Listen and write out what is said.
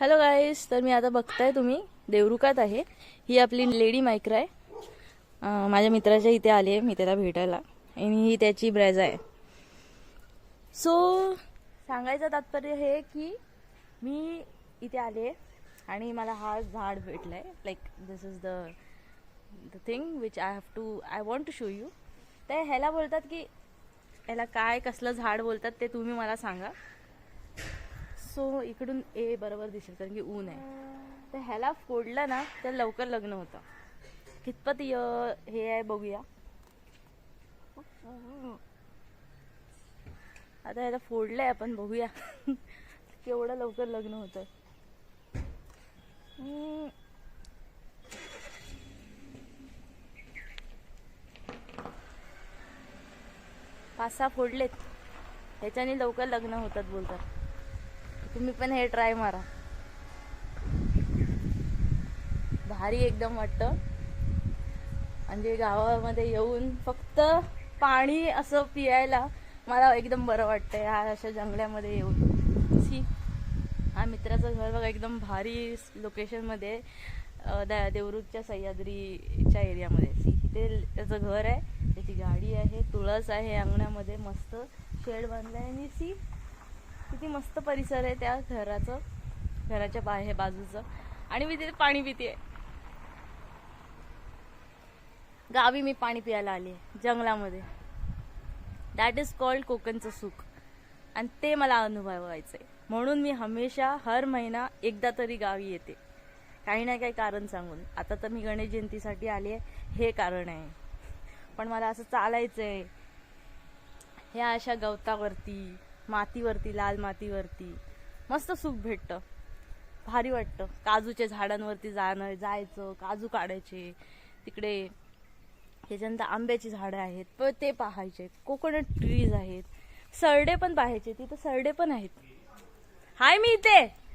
Hello गाईस तर मी आता बघताय तुम्ही. देवरुखात आहे. ही आपली लेडी मायक्रा आहे. माझ्या मित्राच्या इथे आली आहे. मी त्याला भेटायला. आणि ही त्याची ब्रॅज आहे. सो सांगायचं तात्पर्य हे की मी इथे आले आणि मला हा झाड भेटलाय. Like this is the the thing which I have to I want to show you तर ह्याला बोलतात की ह्याला काय कसलं झाड बोलतात ते तुम्ही मला सांगा. सो इकडून ए बरोबर दिसेल कारण की ऊन आहे. तर ह्याला फोडलं ना तर लवकर लग्न होतं. कितपत य- हे आहे बघूया. आता ह्याला फोडलंय आपण बघूया. केवढं लवकर लग्न होतं पाच सहा फोडलेत. ह्याच्याने लवकर लग्न होतात बोलतात. तुम्ही पण हे ट्राय मारा. भारी एकदम वाटतं. म्हणजे गावामध्ये येऊन फक्त पाणी असं पियायला मला एकदम बरं वाटतं ह्या अशा जंगल्यामध्ये येऊन. सी हा मित्राचं घर बघा एकदम भारी लोकेशनमध्ये अं, देवरुखच्या सह्याद्रीच्या एरियामध्ये सी इथे त्याचं घर आहे त्याची गाडी आहे तुळस आहे अंगणामध्ये मस्त शेड बांधलाय. आणि सी किती मस्त परिसर आहे त्या घराचं. घराच्या बाहेर बाजूचं. आणि मी तिथे पाणी पिते गावी मी पाणी प्यायला आली आहे जंगलामध्ये. दॅट इज कॉल्ड कोकणचं सुख. आणि ते मला अनुभवायचं आहे म्हणून मी हमेशा हर महिना एकदा तरी गावी येते. काही ना काही कारण सांगून. आता तर मी गणेश जयंतीसाठी आली आहे हे कारण आहे. पण मला असं चालायचं आहे ह्या अशा गवतावरती मातीवरती लाल मातीवरती. मस्त सुख भेटतं. भारी वाटतं. काजूच्या झाडांवरती जाणं जायचं काजू काढायचे. तिकडे त्याच्यानंतर आंब्याची झाडं आहेत. पण ते पाहायचे. कोकोनट ट्रीज आहेत. सरडे पण पाहायचे. तिथं सरडे पण आहेत. हाय मी इथे!